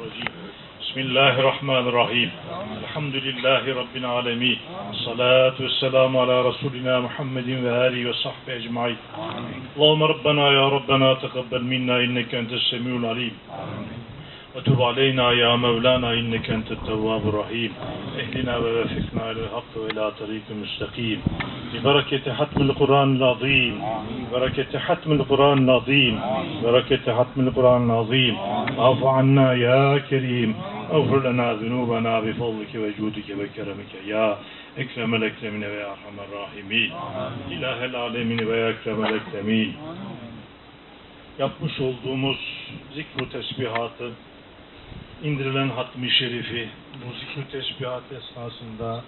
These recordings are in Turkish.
الرجيم. بسم الله الرحمن الرحيم. الحمد لله رب العالمين. الصلاة والسلام على رسولنا محمد وآله وصحبه أجمعين. اللهم ربنا يا ربنا تقبل منا إنك أنت السميع العليم. وتب علينا يا مولانا إنك أنت التواب الرحيم. اهدنا ووفقنا إلى الحق وإلى طريق مستقيم. ببركة ختم القرآن العظيم بركة ختم القرآن العظيم بركة ختم القرآن العظيم اعف عنا يا كريم اغفر لنا ذنوبنا بفضلك وجودك وكرمك يا اكرم الاكرمين ويا ارحم الراحمين اله العالمين ve ekrem ekremin yapmış olduğumuz zikru tesbihatı indirilen hatmi şerifi bu zikru tesbihat esnasında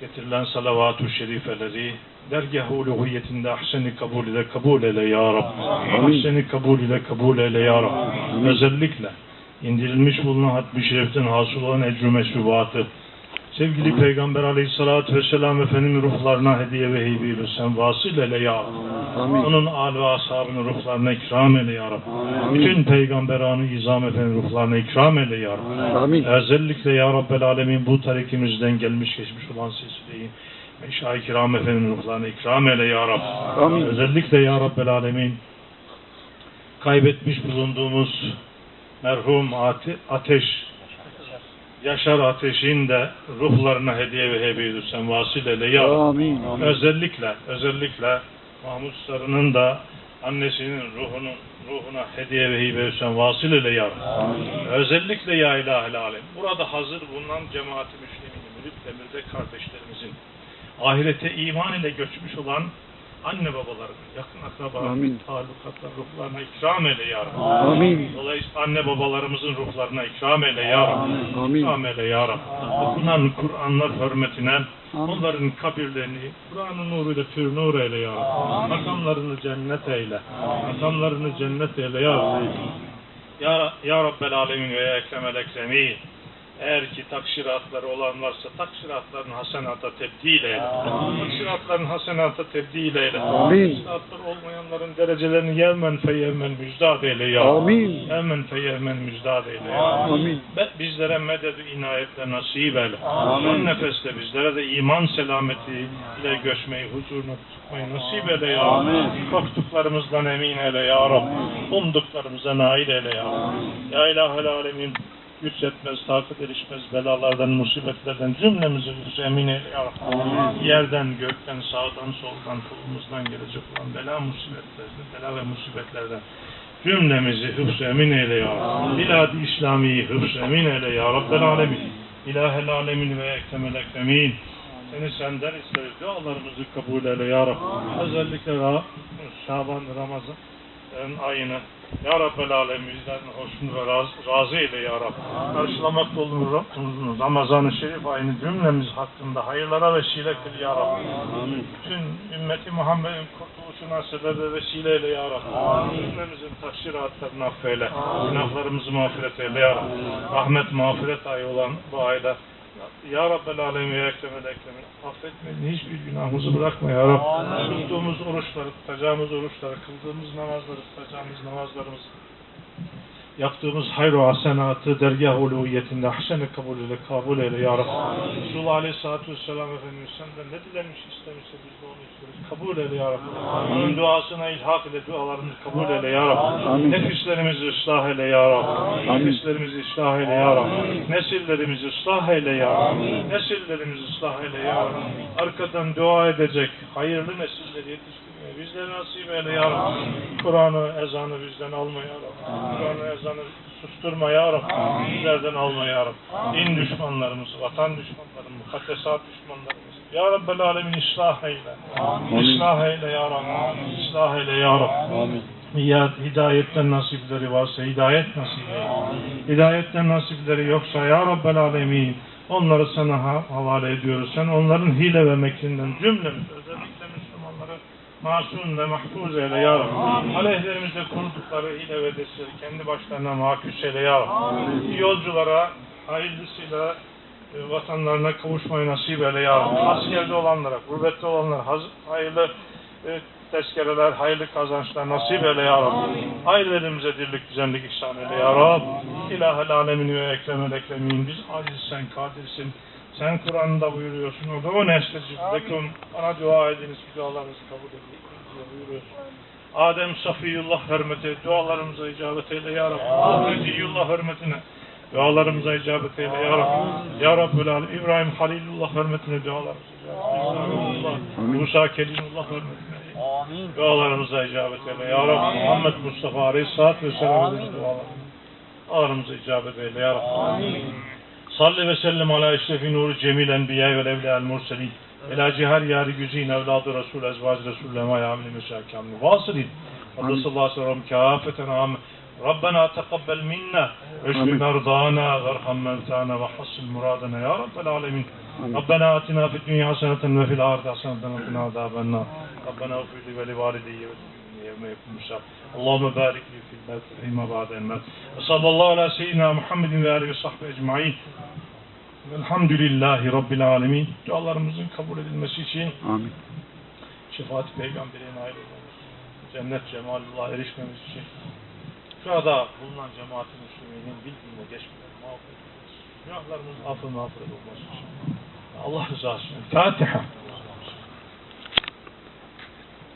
getirilen salavat-ı şerifeleri dergah-ı uluhiyetinde ahseni kabul ile kabul eyle ya Rab. Ahseni kabul ile kabul eyle ya Rab. Özellikle indirilmiş bulunan hatmi şeriften hasıl olan ecrü mesubatı sevgili Peygamber aleyhissalatü vesselam Efendimiz ruhlarına hediye ve heybi ve sen vasıl eyle ya Rab. Onun âl ve ashabının ruhlarına ikram eyle ya Rab. Bütün peygamberanı izam efendim ruhlarına ikram eyle ya Rab. Amin. Özellikle Ya Rabbel Alemin bu tarikimizden gelmiş geçmiş olan silsileyi Meşayi kiram efendim ruhlarına ikram eyle Ya Rab. Amin. Özellikle Ya Rabbel Alemin kaybetmiş bulunduğumuz merhum ate- ateş Yaşar Ateş'in de ruhlarına hediye ve hediye sen vasıl eyle Ya. Amin. Amin. Özellikle, özellikle Mahmut Sarı'nın da annesinin ruhunun ruhuna hediye ve hibe sen vasıl ile ya. Özellikle ya ilahel alem. Burada hazır bulunan cemaati müsliminin, mürit demirde kardeşlerimizin ahirete iman ile göçmüş olan anne babalarının, yakın akrabaların, Amin. talukatlar ruhlarına ikram eyle ya Rabbi. Amin. Dolayısıyla anne babalarımızın ruhlarına ikram eyle ya Rabbi. Amin. İkram eyle ya Rabbi. Okunan Kur'anlar hürmetine Amin. onların kabirlerini Kur'an'ın nuruyla pür nur eyle ya Rabbi. Makamlarını cennet eyle. Makamlarını cennet eyle ya Rabbi. Ya, ya Rabbel Alemin ve ya Ekremel Ekremin. Eğer ki taksiratları olan varsa taksiratlarını hasenata tebdil eyle. Taksiratlarını hasenata tebdil eyle. Taksiratları olmayanların derecelerini yevmen feyevmen müjdat eyle ya. Amin. Yevmen feyevmen müjdat eyle ya. Amin. Bizlere medet inayetle nasip eyle. Amin. Son nefeste bizlere de iman selameti ile göçmeyi, huzuruna tutmayı nasip eyle ya. Amin. Korktuklarımızdan emin eyle ya Rabbi. Umduklarımıza nail eyle ya Rabbi. Ya ilahel alemin güç yetmez, takat erişmez belalardan, musibetlerden cümlemizi güç emin eyle ya Rabbi. Yerden, gökten, sağdan, soldan, kulumuzdan gelecek olan bela musibetlerden, bela ve musibetlerden cümlemizi hıfz emin eyle ya Rabbi. Bilad-i İslami'yi hıfz emin eyle ya Rabbel alemin. İlahel alemin ve ektemel ekremin. Seni senden isteriz. Dualarımızı kabul eyle ya Rabbi. Özellikle Şaban, Ramazan ayını Ya Rabbel Alem bizden hoşnut ve razı, razı eyle Ya Rabbi. Karşılamakta olduğumuz Ramazan-ı Şerif ayını cümlemiz hakkında hayırlara vesile kıl Ya Rabbi. Bütün ümmeti Muhammed'in kurtuluşuna sebep ve vesile eyle Ya Rabbi. Cümlemizin taksiratlarını affeyle. Günahlarımızı mağfiret eyle Ya Rabbi. Rahmet mağfiret ayı olan bu ayda ya Rabbel Alem ve Ekremel Ekremin affetmeyin hiçbir günahımızı bırakma Ya Rabbi. Tuttuğumuz oruçları, tutacağımız oruçları, kıldığımız namazları, tutacağımız namazlarımızı yaptığımız hayr-ı hasenatı dergah uluhiyetinde ahsen-i kabul ile kabul eyle ya Rabbi. Resulullah Aleyhisselatü Vesselam Efendimiz senden ne dilemiş istemişse biz de onu isteriz. Kabul eyle ya Rabbi. Onun duasına ilhak ile dualarımızı kabul eyle ya Rabbi. Amin. Nefislerimizi ıslah eyle ya Rabbi. Amin. Nefislerimizi ıslah eyle ya Rabbi. Nesillerimizi ıslah eyle ya Rabbi. Nesillerimizi ıslah eyle ya Rabbi. Arkadan dua edecek hayırlı nesilleri yetiştirmeye bizlere nasip eyle ya Rabbi. Kur'an'ı, ezanı bizden alma ya Rabbi. Kur'an'ı, ezanı susturma ya Rabbi. Bizlerden alma ya Rabbi. Din düşmanlarımızı, vatan düşmanlarımızı, mukaddesat düşmanlarımızı. Ya Rabbel Alemin ıslah eyle. Islah eyle ya Rabbi. Islah eyle ya Rabbi. Amin. Hidayetten nasipleri varsa hidayet nasip eyle. Hidayetten nasipleri yoksa ya Rabbel Alemin onları sana ha- havale ediyoruz. Sen onların hile ve mekrinden cümlemiz özellikle masum ve mahfuz eyle ya Rabbi. Aleyhlerimizde kurdukları hile ve desileri kendi başlarına mahkus eyle ya Rabbi. Yolculara hayırlısıyla e, vatanlarına kavuşmayı nasip eyle ya Rabbi. Askerde olanlara, gurbette olanlara hayırlı e, tezkereler, hayırlı kazançlar nasip eyle ya Rabbi. Ailelerimize dirlik, güzellik ihsan eyle ya Rabbi. İlahel alemin ve ekremel ekremin. Biz acizsen, kadirsin. Sen Kur'an'da buyuruyorsun. O da o nestecik lekum. Bana dua ediniz ki dualarınızı kabul edin. diye buyuruyorsun. Adem Safiyullah hürmeti dualarımıza icabet eyle ya Rabbi. Ahmetiyullah hürmetine dualarımıza icabet eyle ya Rabbi. Ya Rabbül Alem. İbrahim Halilullah hürmetine dualarımıza icabet eyle. Musa Kelimullah hürmetine dualarımıza icabet eyle ya Rabbi. Muhammed Mustafa Aleyhisselatü Vesselam'ın dualarımıza icabet eyle ya Rabbi. Salli ve sellem ala eşrefi nuru cemil enbiya ve evliya'l murselin. Ela cihar yari güzin evladı Resul ezvacı Resulü ma yamli meşâ kamli vasilin. Sallallahu aleyhi ve sellem kâfeten amin. ربنا تقبل منا واشف مرضانا وارحم موتانا وحصل مرادنا يا رب العالمين ربنا اتنا في الدنيا حسنة وفي الآخرة حسنة وقنا عذاب النار ربنا اغفر لي ولوالدي yevme yekûn hesâb. Allahümme bârik li fil mesrîme ba'den mes. Ve sallallahu ala seyyidina Muhammedin ve aleyhi ve sahbihi ecma'in. Velhamdülillahi Rabbil alemin. Dualarımızın kabul edilmesi için Amin. şefaat peygamberine nail olmamız, cennet cemalullah erişmemiz için şurada bulunan cemaat-i müslüminin bildiğine geçmeden mağfiret edilmesi, günahlarımız affı mağfiret olması için Allah rızası için. Fatiha.